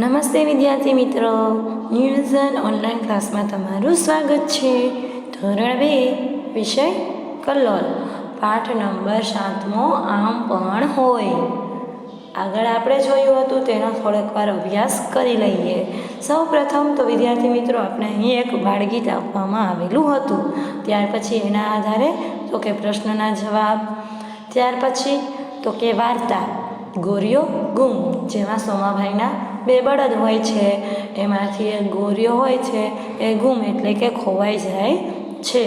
નમસ્તે વિદ્યાર્થી મિત્રો. ન્યૂઝન ઓનલાઈન ક્લાસમાં તમારું સ્વાગત છે. ધોરણ બે, વિષય કલ્લોલ પાઠ નંબર સાતમો આમ પણ હોય. આગળ આપણે જોયું હતું, તેનો થોડોક વાર અભ્યાસ કરી લઈએ. સૌ પ્રથમ તો વિદ્યાર્થી મિત્રો આપણે અહીં એક બાળગીત આપવામાં આવેલું હતું. ત્યાર પછી એના આધારે તો કે પ્રશ્નના જવાબ, ત્યાર પછી તો કે વાર્તા, ગોરીઓ ગુમ, જેમાં સોમાભાઈના બે બળદ હોય છે. એમાંથી એક ગોરીઓ હોય છે. એ ગુમ એટલે કે ખોવાઈ જાય છે.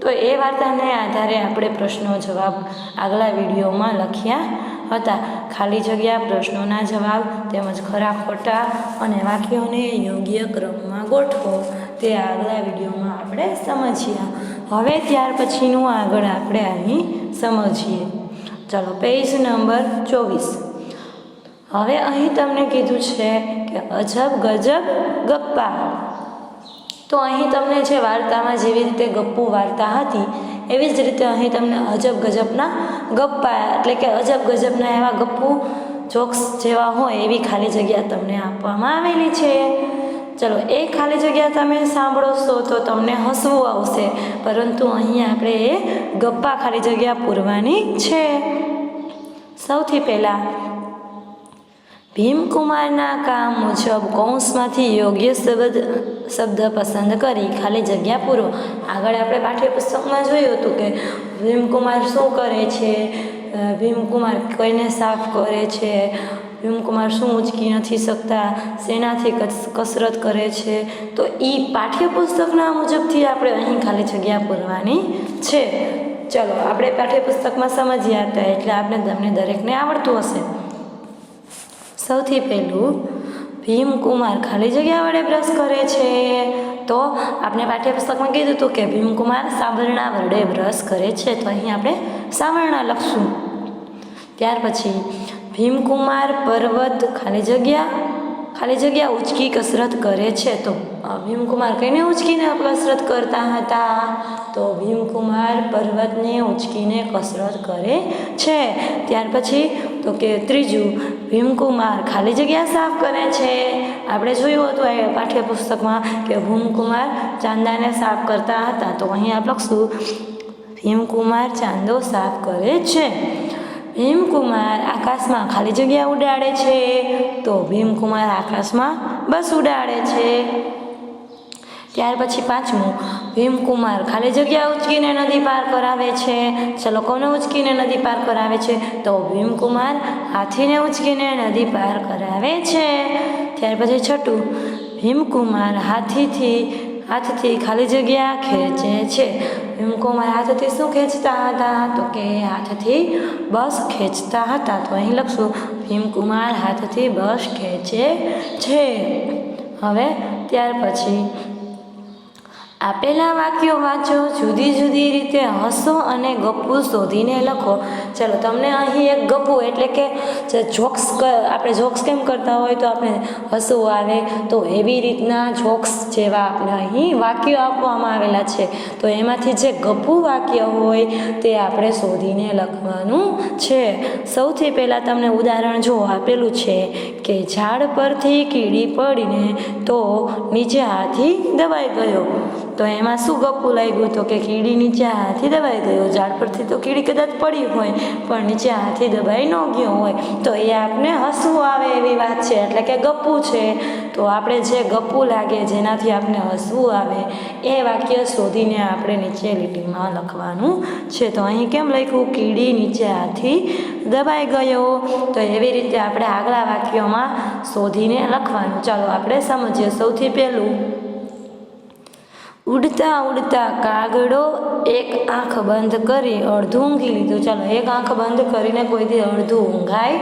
તો એ વાર્તાને આધારે આપણે પ્રશ્નો જવાબ આગલા વિડીયોમાં લખ્યા હતા. ખાલી જગ્યા, પ્રશ્નોના જવાબ તેમજ ખરા ખોટા અને વાક્યોને યોગ્ય ક્રમમાં ગોઠવો તે આગલા વિડીયોમાં આપણે સમજ્યા. હવે ત્યાર પછીનું આગળ આપણે અહીં સમજીએ. ચાલો, પેજ નંબર ચોવીસ. હવે અહીં તમને કીધું છે કે અજબ, ગજબ, ગપ્પા. તો અહીં તમને જે વાર્તામાં જેવી રીતે ગપ્પુ વાર્તા હતી, એવી જ રીતે અહીં તમને અજબ, ગજબના ગપ્પા, એટલે કે અજબ, ગજબના એવા ગપ્પુ જોક્સ જેવા હોય એવી ખાલી જગ્યા તમને આપવામાં આવેલી છે. ચલો, એ ખાલી જગ્યા તમે સાંભળોશો તો તમને હસવું આવશે, પરંતુ અહીં આપણે એ ગપ્પા ખાલી જગ્યા પૂરવાની છે. સૌથી પહેલાં ભીમકુમારના કામ મુજબ કૌંસમાંથી યોગ્ય શબ્દ શબ્દ પસંદ કરી ખાલી જગ્યા પૂરો. આગળ આપણે પાઠ્યપુસ્તકમાં જોયું હતું કે ભીમકુમાર શું કરે છે? ભીમકુમાર કોઈને સાફ કરે છે? ભીમકુમાર શું ઉંચકી નથી શકતા? શેનાથી કસરત કરે છે? તો એ પાઠ્યપુસ્તકના મુજબથી આપણે અહીં ખાલી જગ્યા પૂરવાની છે. ચલો, આપણે પાઠ્યપુસ્તકમાં સમજ્યા હતા એટલે આપણે તમને દરેકને આવડતું હશે. સૌથી પહેલું ભીમકુમાર ખાલી જગ્યા વડે બ્રશ કરે છે. તો આપણે પાઠ્યપુસ્તકમાં કીધું હતું કે ભીમકુમાર સાવરણા વડે બ્રશ કરે છે. તો અહીં આપણે સાવરણા લખશું. ત્યાર પછી ભીમકુમાર પર્વત ખાલી જગ્યા ખાલી જગ્યા ઉચકી કસરત કરે છે. તો ભીમકુમાર કઈને ઉચકીને કસરત કરતા હતા? તો ભીમકુમાર પર્વતને ઉંચકીને કસરત કરે છે. ત્યાર પછી તો કે ત્રીજું, ભીમકુમાર ખાલી જગ્યા સાફ કરે છે. આપણે જોયું હતું એ પાઠ્યપુસ્તકમાં કે ભીમકુમાર ચાંદાને સાફ કરતા હતા. તો અહીં આપણે લખશું, ભીમકુમાર ચાંદો સાફ કરે છે. ભીમકુમાર આકાશમાં ખાલી જગ્યા ઉડાડે છે. તો ભીમકુમાર આકાશમાં બસ ઉડાડે છે. ત્યાર પછી પાંચમું, ભીમકુમાર. ખાલી જગ્યા ઉચકીને નદી પાર કરાવે છે. ચલો કોને ઉચકીને નદી પાર કરાવે છે? તો ભીમકુમાર હાથીને ઉચકીને નદી પાર કરાવે છે. ત્યાર પછી છઠ્ઠું, ભીમકુમાર હાથીથી, હાથથી ખાલી જગ્યા ખેંચે છે. ભીમકુમાર હાથથી શું ખેંચતા હતા? તો કે હાથથી બસ ખેંચતા હતા. તો અહીં લખશું, ભીમકુમાર હાથથી બસ ખેંચે છે. હવે ત્યાર પછી આપેલા વાક્યો વાંચો જુદી જુદી રીતે હસો અને ગપ્પુ શોધીને લખો. ચલો તમને અહીં એક ગપ્પુ એટલે કે જે જોક્સ આપણે જોક્સ કેમ કરતા હોય, તો આપણે હસવું આવે તો એવી રીતના જોક્સ જેવા આપણે અહીં વાક્યો આપવામાં આવેલા છે. તો એમાંથી જે ગપ્પુ વાક્ય હોય, તે આપણે શોધીને લખવાનું છે. સૌથી પહેલાં તમને ઉદાહરણ જો આપેલું છે કે ઝાડ પરથી કીડી પડીને તો નીચે હાથી દબાઈ ગયો. તો એમાં શું ગપું લાગ્યું? તો કે કીડી નીચે હાથી દબાઈ ગયો. ઝાડ પરથી તો કીડી કદાચ પડી હોય. પણ નીચે હાથી દબાઈ ન ગયો હોય, તો એ આપને હસવું આવે એવી વાત છે. એટલે કે ગપ્પું છે. તો આપણે જે ગપ્પું લાગે, જેનાથી આપણે હસવું આવે, એ વાક્ય શોધીને આપણે નીચે લીટીમાં લખવાનું છે. તો અહીં કેમ લખ્યું? કીડી નીચે હાથી દબાઈ ગયો. તો એવી રીતે આપણે આગલા વાક્યોમાં શોધીને લખવાનું. ચાલો, આપણે સમજીએ સૌથી પહેલું. ઉડતા ઉડતા કાગડો એક આંખ બંધ કરી અડધું ઊંઘી લીધું. ચાલો, એક આંખ બંધ કરીને કોઈથી અડધું ઊંઘાય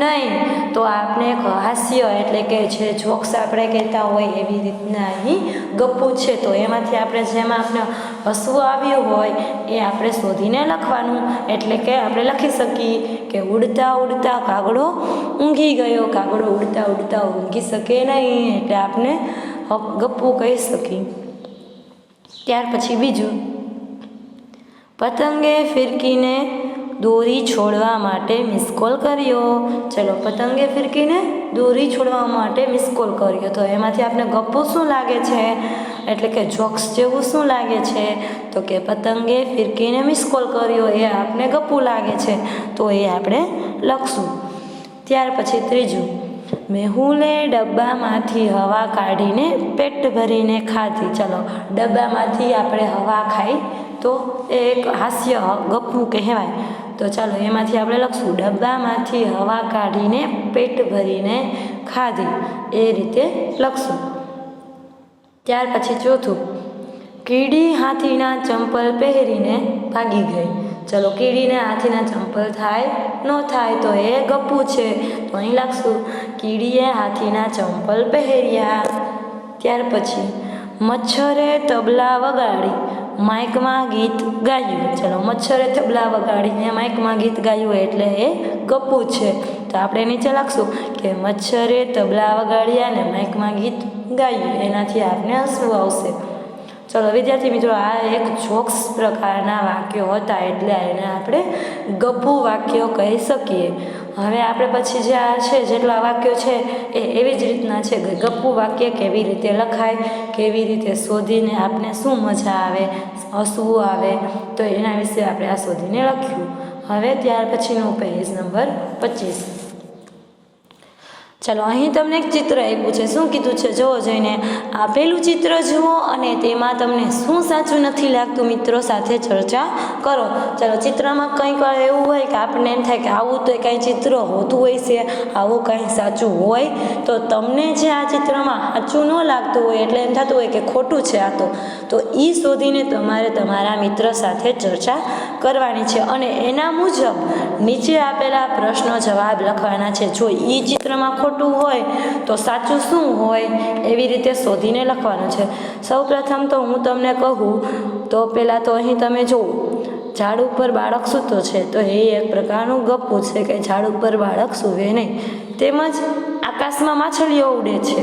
નહીં. તો આપણે એક હાસ્ય એટલે કે જે જોક્સ આપણે કહેતા હોય એવી રીતના અહીં ગપ્પુ છે. તો એમાંથી આપણે જેમાં આપણે હસવું આવ્યું હોય એ આપણે શોધીને લખવાનું. એટલે કે આપણે લખી શકીએ કે ઉડતા ઉડતા કાગડો ઊંઘી ગયો. કાગડો ઉડતા ઉડતા ઊંઘી શકે નહીં એટલે આપણે ગપ્પુ કહી શકીએ. ત્યાર પછી બીજું. પતંગે ફિરકીને દોરી છોડવા માટે મિસકોલ કર્યો. ચલો, પતંગે ફિરકીને દોરી છોડવા માટે મિસકોલ કર્યો. તો એમાંથી આપણે ગપ્પો શું લાગે છે? એટલે કે જોક્સ જેવું શું લાગે છે? તો કે પતંગે ફિરકીને મિસકોલ કર્યો, એ આપણે ગપ્પું લાગે છે. તો એ આપણે લખશું. ત્યાર પછી ત્રીજું. મેહુલે ડબ્બામાંથી હવા કાઢીને પેટ ભરીને ખાધી. ચલો, ડબ્બામાંથી આપણે હવા ખાઈ. તો એ એક હાસ્ય ગપ્પુ કહેવાય. તો ચાલો, એમાંથી આપણે લખશું. ડબ્બામાંથી હવા કાઢીને પેટ ભરીને ખાધી. એ રીતે લખશું. ત્યાર પછી ચોથું. કીડી હાથીના ચંપલ પહેરીને ભાગી ગઈ. ચલો કીડીને હાથીના ચંપલ થાય, ન થાય તો એ ગપ્પુ છે. તો અહીં લખશું કીડીએ હાથીના ચંપલ પહેર્યા. ત્યાર પછી મચ્છરે તબલા વગાડી, માઇકમાં ગીત ગાયું. ચલો મચ્છરે તબલા વગાડીને માઇકમાં ગીત ગાયું એટલે એ ગપ્પુ છે. તો આપણે નીચે લખશું કે મચ્છરે તબલા વગાડ્યા ને માઇકમાં ગીત ગાયું. એનાથી આપને હસવું આવશે. ચલો, વિદ્યાર્થી મિત્રો, આ એક જોક્સ પ્રકારના વાક્યો હતા એટલે એને આપણે ગપ્પુ વાક્યો કહી શકીએ. હવે આપણે પછી જે આ છે, જેટલા વાક્યો છે, એ એવી જ રીતના છે કે ગપ્પુ વાક્ય કેવી રીતે લખાય, કેવી રીતે શોધીને આપણે શું મજા આવે, હસવું આવે, તો એના વિશે આપણે આ શોધીને લખ્યું. હવે ત્યાર પછીનું પેજ નંબર પચીસ. ચાલો, અહીં તમને એક ચિત્ર આપ્યું છે. શું કીધું છે? જોવો જોઈને. આપેલું ચિત્ર જુઓ અને તેમાં તમને શું સાચું નથી લાગતું મિત્રો સાથે ચર્ચા કરો. ચાલો, ચિત્રમાં કંઈક એવું હોય કે આપણને એમ થાય કે આવું તો કાંઈ ચિત્ર હોતું હોય છે, આવું કાંઈ સાચું હોય, તો તમને જે આ ચિત્રમાં સાચું ન લાગતું હોય એટલે એમ થતું હોય કે ખોટું છે આ તો. તો એ શોધીને તમારે તમારા મિત્ર સાથે ચર્ચા કરવાની છે. અને એના મુજબ નીચે આપેલા પ્રશ્નો જવાબ લખવાના છે. જો એ ચિત્રમાં ખોટું હોય તો સાચું શું હોય એવી રીતે શોધીને લખવાનું છે. સૌપ્રથમ તો હું તમને કહું, તો પહેલાં તો અહીં તમે જુઓ, ઝાડ ઉપર બાળક સૂતો છે, તો એ એક પ્રકારનું ગપ્પું છે કે ઝાડ ઉપર બાળક સૂવે નહીં. તેમજ આકાશમાં માછલીઓ ઉડે છે,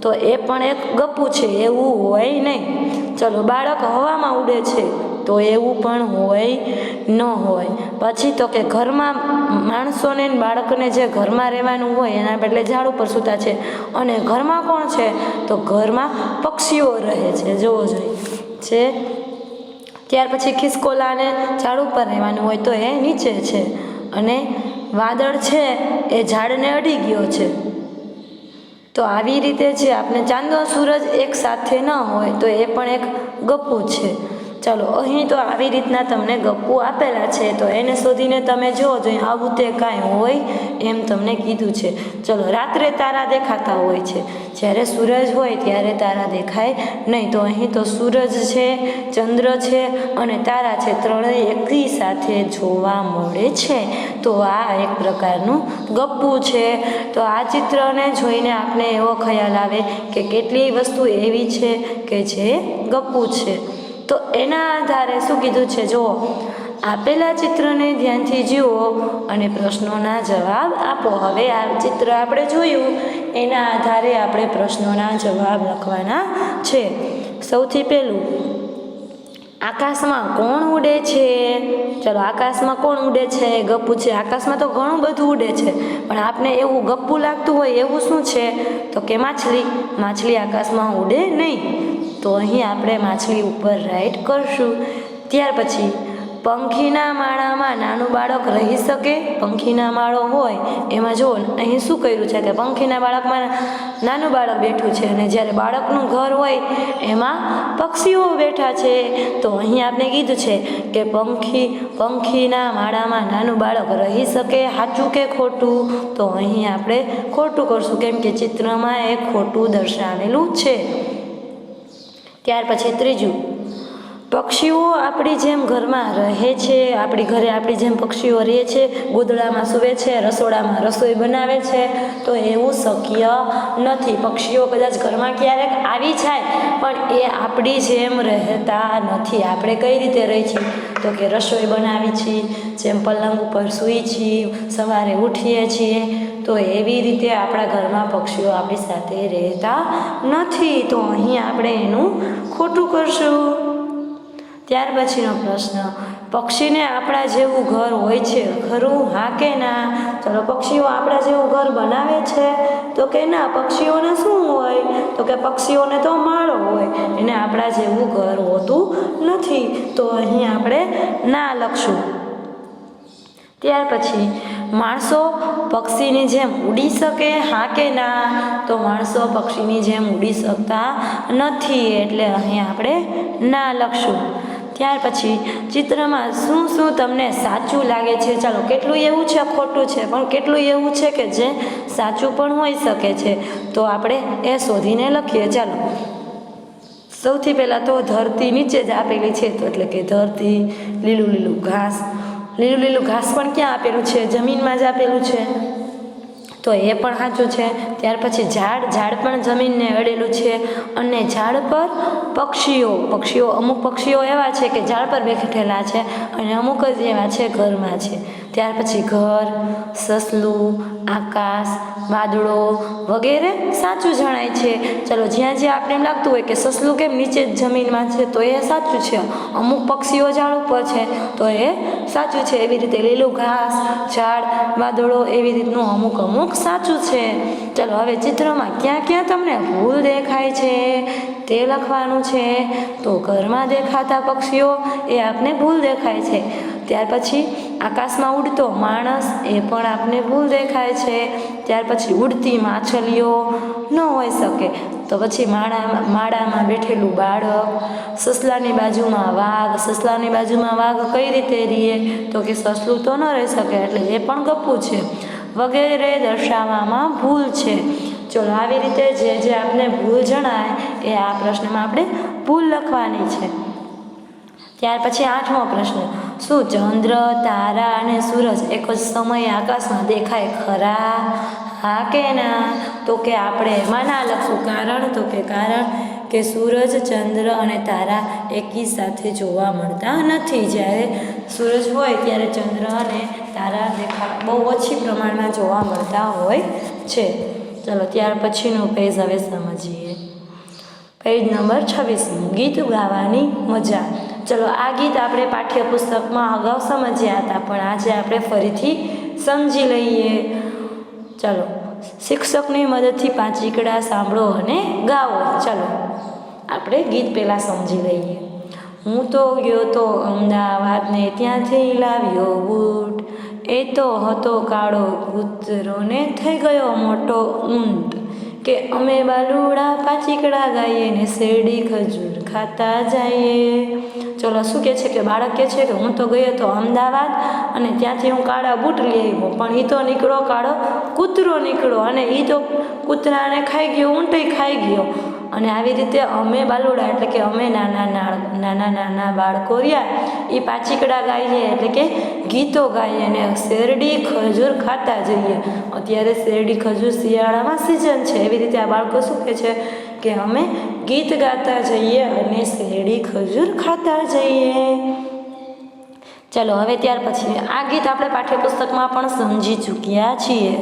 તો એ પણ એક ગપ્પું છે, એવું હોય નહીં. ચલો, બાળક હવામાં ઉડે છે તો એવું પણ હોય ન હોય. પછી તો કે ઘરમાં માણસોને બાળકને જે ઘરમાં રહેવાનું હોય એના બદલે ઝાડ ઉપર સૂતા છે. અને ઘરમાં કોણ છે? તો ઘરમાં પક્ષીઓ રહે છે. જોવો જોઈએ છે ત્યાર પછી ખિસકોલાને ઝાડ ઉપર રહેવાનું હોય તો એ નીચે છે. અને વાદળ છે એ ઝાડને અડી ગયો છે. તો આવી રીતે છે આપણે ચાંદો સૂરજ એક સાથે ન હોય તો એ પણ એક ગપુ છે. ચાલો, અહીં તો આવી રીતના તમને ગપ્પુ આપેલા છે, તો એને શોધીને તમે જુઓ જોઈએ આવું તે કાંઈ હોય એમ તમને કીધું છે. ચલો, રાત્રે તારા દેખાતા હોય છે. જ્યારે સૂરજ હોય ત્યારે તારા દેખાય નહીં, તો અહીં તો સૂરજ છે, ચંદ્ર છે અને તારા છે ત્રણેય એકી સાથે જોવા મળે છે. તો આ એક પ્રકારનું ગપ્પુ છે. તો આ ચિત્રને જોઈને આપણે એવો ખ્યાલ આવે કે કેટલી વસ્તુ એવી છે કે જે ગપ્પુ છે. તો એના આધારે શું કીધું છે? જુઓ, આપેલા ચિત્રને ધ્યાનથી જુઓ અને પ્રશ્નોના જવાબ આપો. હવે આ ચિત્ર આપણે જોયું, એના આધારે આપણે પ્રશ્નોના જવાબ લખવાના છે. સૌથી પહેલું, આકાશમાં કોણ ઉડે છે? ચલો, આકાશમાં કોણ ઉડે છે? ગપ્પુ છે. આકાશમાં તો ઘણું બધું ઉડે છે, પણ આપને એવું ગપ્પુ લાગતું હોય એવું શું છે? તો કે માછલી. માછલી આકાશમાં ઉડે નહીં. તો અહીં આપણે માછલી ઉપર રાઈટ કરશું. ત્યાર પછી પંખીના માળામાં નાનું બાળક રહી શકે. પંખીના માળો હોય, એમાં જુઓ અહીં શું કર્યું છે કે પંખીના બાળકમાં નાનું બાળક બેઠું છે અને જ્યારે બાળકનું ઘર હોય, એમાં પક્ષીઓ બેઠા છે. તો અહીં આપણે કીધું છે કે પંખી, પંખીના માળામાં નાનું બાળક રહી શકે સાચું કે ખોટું? તો અહીં આપણે ખોટું કરશું. કેમ કે ચિત્રમાં એ ખોટું દર્શાવેલું છે. ત્યાર પછી ત્રીજું પક્ષીઓ આપણી જેમ ઘરમાં રહે છે, આપણી ઘરે આપણી જેમ પક્ષીઓ રહે છે, ગોદડામાં સૂવે છે, રસોડામાં રસોઈ બનાવે છે, તો એવું શક્ય નથી. પક્ષીઓ કદાચ ઘરમાં ક્યારેક આવી જાય, પણ એ આપણી જેમ રહેતા નથી. આપણે કઈ રીતે રહી છીએ? તો કે રસોઈ બનાવી છીએ, જેમ પલંગ ઉપર સૂઈ છીએ, સવારે ઉઠીએ છીએ, તો એવી રીતે આપણા ઘરમાં પક્ષીઓ આપણી સાથે રહેતા નથી. તો અહીં આપણે એનું ખોટું કરશું. ત્યાર પછીનો પ્રશ્ન, પક્ષીને આપણા જેવું ઘર હોય છે, ખરું? હા કે ના? ચલો, પક્ષીઓ આપણા જેવું ઘર બનાવે છે, તો કે ના? પક્ષીઓને શું હોય? તો કે પક્ષીઓને તો માળો હોય. એને આપણા જેવું ઘર હોતું નથી. તો અહીં આપણે ના લખશું. ત્યાર પછી, માણસો પક્ષીની જેમ ઉડી શકે? હા કે ના? તો માણસો પક્ષીની જેમ ઉડી શકતા નથી. એટલે અહીં આપણે ના લખશું. ત્યાર પછી ચિત્રમાં શું શું તમને સાચું લાગે છે? ચાલો, કેટલું એવું છે, ખોટું છે? પણ કેટલું એવું છે કે જે સાચું પણ હોઈ શકે છે? તો આપણે એ શોધીને લખીએ. ચાલો. સૌથી પહેલાં તો ધરતી નીચે જ આપેલી છે, તો એટલે કે ધરતી, લીલું લીલું ઘાસ. લીલું લીલું ઘાસ પણ ક્યાં આપેલું છે? જમીનમાં જ આપેલું છે? તો એ પણ સાચું છે. ત્યાર પછી ઝાડ ઝાડ પણ જમીનને અડેલું છે અને ઝાડ પર પક્ષીઓ પક્ષીઓ, અમુક પક્ષીઓ એવા છે કે ઝાડ પર બેઠેલા છે અને અમુક જ એવા છે ઘરમાં છે. ત્યાર પછી ઘર, સસલું, આકાશ, વાદળો વગેરે સાચું જણાય છે. ચલો, જ્યાં જ્યાં આપણે એમ લાગતું હોય કે સસલું કેમ નીચે જ જમીનમાં છે, તો એ સાચું છે. અમુક પક્ષીઓ ઝાડ ઉપર છે, તો એ સાચું છે. એવી રીતે લીલું ઘાસ, ઝાડ, વાદળો એવી રીતનું અમુક અમુક સાચું છે. ચલો, હવે ચિત્રમાં ક્યાં ક્યાં તમને ભૂલ દેખાય છે, તે લખવાનું છે. તો ઘરમાં દેખાતા પક્ષીઓ એ આપને ભૂલ દેખાય છે. ત્યાર પછી આકાશમાં ઉડતો માણસ એ પણ આપને ભૂલ દેખાય છે. ત્યાર પછી ઉડતી માછલીઓ ન હોઈ શકે. તો પછી માળામાં માળામાં બેઠેલું બાળક સસલાની બાજુમાં વાઘ, સસલાની બાજુમાં વાઘ કઈ રીતે રહીએ તો કે સસલું તો ન રહી શકે એટલે એ પણ ગપ્પું છે. વગેરે દર્શાવવામાં ભૂલ છે. ચલો આવી રીતે જે જે આપને ભૂલ જણાય એ આ પ્રશ્નમાં આપણે ભૂલ લખવાની છે. ત્યાર પછી આઠમો પ્રશ્ન. શું ચંદ્ર, તારા અને સૂરજ એક જ સમયે આકાશમાં દેખાય ખરા? હા કે ના? તો કે આપણે એમાં ના લખશું કારણ તો કે, કારણ કે સૂરજ, ચંદ્ર અને તારા એકી સાથે જોવા મળતા નથી. જ્યારે સૂરજ હોય ત્યારે ચંદ્ર અને તારા દેખા, બહુ ઓછી પ્રમાણમાં જોવા મળતા હોય છે. ચલો, ત્યાર પછીનું પેજ હવે સમજીએ. પેજ નંબર છવ્વીસમું. ગીત ગાવાની મજા. ચલો, આ ગીત આપણે પાઠ્યપુસ્તકમાં અગાઉ સમજ્યા હતા, પણ આજે આપણે ફરીથી સમજી લઈએ. ચલો, શિક્ષકની મદદથી પાંચીકડા સાંભળો અને ગાઓ. ચલો, આપણે ગીત પહેલાં સમજી લઈએ. હું તો ગયો તો અમદાવાદને ત્યાંથી લાવ્યો બૂટ. એ તો હતો કાળો કૂતરોને થઈ ગયો મોટો ઊંટ. કે અમે બાલુડા પાચીકડા ગાઈએ ને શેરડી ખજૂર ખાતા જઈએ. ચલો શું કહે છે કે બાળક કહે છે કે હું તો ગયો તો અમદાવાદ અને ત્યાંથી હું કાળા બૂટ લઈ આવ્યો. પણ એ તો નીકળો કાળો, કૂતરો નીકળો અને એ તો કૂતરાને ખાઈ ગયો, ઊંટે ખાઈ ગયો. અને આવી રીતે અમે બાલુડા, એટલે કે અમે નાના નાના નાના બાળકો રહ્યા. એ પાચીકડા ગાઈએ, એટલે કે ગીતો ગાઈએ અને શેરડી ખજૂર ખાતા જઈએ. અત્યારે શેરડી ખજૂર શિયાળામાં સિઝન છે. એવી રીતે આ બાળકો શું કહે છે કે અમે ગીત ગાતા જઈએ અને શેરડી ખજૂર ખાતા જઈએ. ચાલો, હવે ત્યાર પછી આ ગીત આપણે પાઠ્યપુસ્તકમાં પણ સમજી ચૂક્યા છીએ.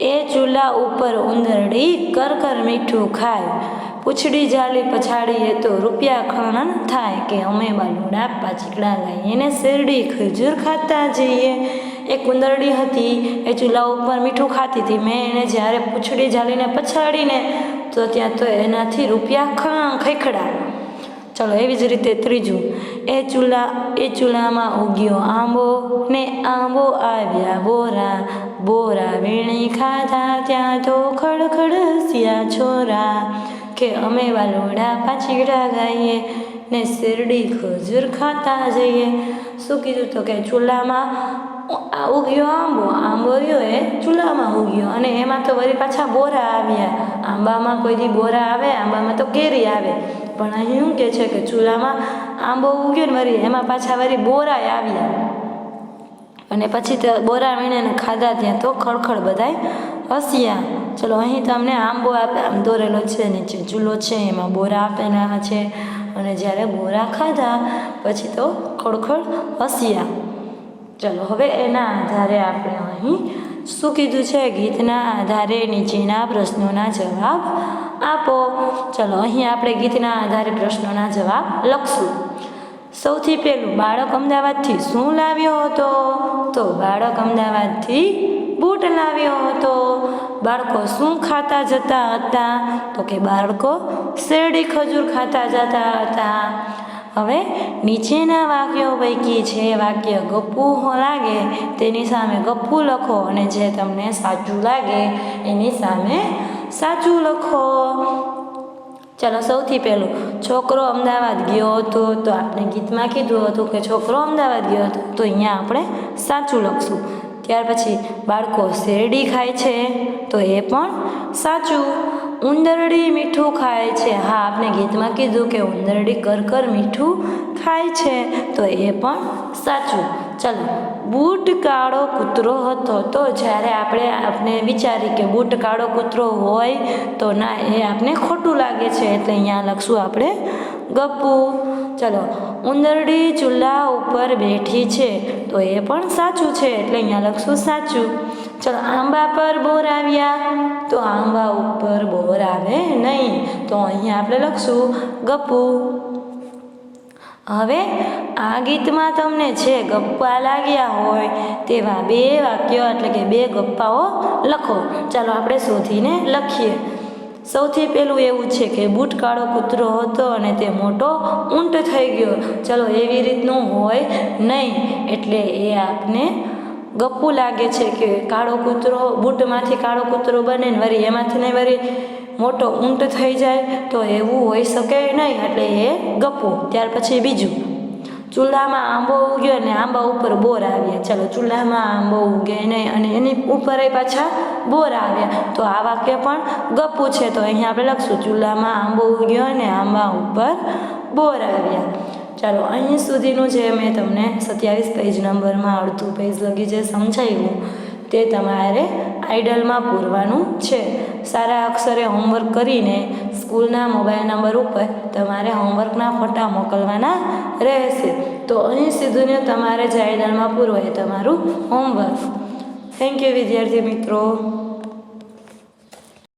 એ ચૂલા ઉપર ઉંદરડી કર કર મીઠું ખાય. પૂછડી જાલી પછાડીએ તો રૂપિયા ખણન થાય કે અમે બાલુડા પાચીકડા ગાઈએ એને શેરડી ખજૂર ખાતા જઈએ. એ કુંદરડી હતી, એ ચૂલા ઉપર મીઠું ખાતી હતી. મેં એને જ્યારે પૂછડી જાળીને પછાડીને, તો ત્યાં તો એનાથી રૂપિયા ખાં ખેખડા ચલો, એવી જ રીતે ત્રીજું. એ ચૂલા, એ ચૂલામાં ઉગ્યો આંબો ને આંબો આવ્યા બોરા. બોરા વીણી ખાધા, ત્યાં તો ખડખડ હસ્યા છોરા. કે અમે વાલોડા પાછીડા ગાઈએ. ને શેરડી ખજૂર ખાતા જઈએ. શું કીધું તો કે ચૂલામાં આ ઉગ્યો આંબો આંબો રહ્યો એ ચૂલામાં ઉગ્યો અને એમાં તો વળી પાછા બોરા આવ્યા. આંબામાં કોઈ દી બોરા આવે? આંબામાં તો કેરી આવે. પણ અહીં શું કહે છે કે ચૂલામાં આંબો ઉગ્યો ને વળી એમાં પાછા વળી બોરાય આવ્યા. અને પછી તો બોરા વીણીને ખાધા ત્યાં તો ખડખડ બધાય હસ્યા. ચલો અહીં તમને આંબો આપે, આમ દોરેલો છે, નીચે ચૂલો છે, એમાં બોરા આપેલા છે. અને જ્યારે બોરા ખાધા, પછી તો ખડખડ હસ્યા. ચલો, હવે એના આધારે આપણે અહીં શું કીધું છે? ગીતના આધારે નીચેના પ્રશ્નોના જવાબ આપો. ચલો, અહીં આપણે ગીતના આધારે પ્રશ્નોના જવાબ લખશું. સૌથી પહેલું, બાળક અમદાવાદથી શું લાવ્યો હતો? તો બાળક અમદાવાદથી બૂટ લાવ્યો હતો. બાળકો શું ખાતા જતા હતા? તો કે બાળકો શેરડી ખજૂર ખાતા જતા હતા. હવે નીચેના વાક્યો પૈકી જે વાક્ય ગપ્પુ લાગે, તેની સામે ગપ્પુ લખો અને જે તમને સાચું લાગે, એની સામે સાચું લખો. ચાલો સૌથી પહેલું, છોકરો અમદાવાદ ગયો હતો તો આપણે ગીતમાં કીધું હતું કે છોકરો અમદાવાદ ગયો હતો, તો અહીંયા આપણે સાચું લખશું. ત્યાર પછી બાળકો શેરડી ખાય છે, તો એ પણ સાચું. ઉંદરડી મીઠું ખાય છે. હા આપણે ગીતમાં કીધું કે ઉંદરડી કરકર મીઠું ખાય છે, તો એ પણ સાચું. ચાલો, બૂટ કાળો કૂતરો હતો, તો જ્યારે આપણે આપણે વિચારી કે બૂટ કાળો કૂતરો હોય, તો ના, એ આપણે ખોટું લાગે છે. એટલે અહીંયા લખશું આપણે ગપ્પુ. ચલો ઉંદરડી ચૂલા ઉપર બેઠી છે. તો એ પણ સાચું છે, એટલે અહીંયા લખશું સાચું. ચલો, આંબા પર બોર આવ્યા. તો આંબા ઉપર બોર આવે નહીં. તો અહીંયા આપણે લખશું, ગપ્પુ. હવે આ ગીતમાં તમને જે ગપ્પા લાગ્યા હોય તેવા બે વાક્યો, એટલે કે બે ગપ્પાઓ લખો. ચાલો, આપણે શોધીને લખીએ. સૌથી પહેલું એવું છે કે બૂટ કાળો કૂતરો હતો અને તે મોટો ઊંટ થઈ ગયો. ચલો, એવી રીતનું હોય નહીં. એટલે એ આપને ગપ્પુ લાગે છે કે કાળો કૂતરો, બૂટમાંથી કાળો કૂતરો બને ને વળી એમાંથી ને વળી મોટો ઊંટ થઈ જાય, તો એવું હોઈ શકે નહીં. એટલે એ ગપ્પુ. ત્યાર પછી બીજું. ચૂલામાં આંબો ઉગ્યો ને આંબા ઉપર બોર આવ્યા. ચાલો ચૂલામાં આંબો ઉગે નહીં અને એની ઉપર પાછા બોર આવ્યા. તો આ વાક્ય પણ ગપુ છે. તો અહીંયા આપણે લખશું, ચૂલામાં આંબો ઉગ્યો અને આંબા ઉપર બોર આવ્યા. ચાલો, અહીં સુધીનું જે મેં તમને સત્યાવીસ પેજ નંબરમાં અડધું પેજ લગી જે સમજાવ્યું, તે તમારે આઈડલમાં પૂરવાનું છે. સારા અક્ષરે હોમવર્ક કરીને સ્કૂલના મોબાઈલ નંબર ઉપર તમારે હોમવર્કના ફોટા મોકલવાના રહેશે. તો અહીં સુધીને તમારે જે આઈડલમાં એ તમારું હોમવર્ક. થેન્ક યુ વિદ્યાર્થી મિત્રો.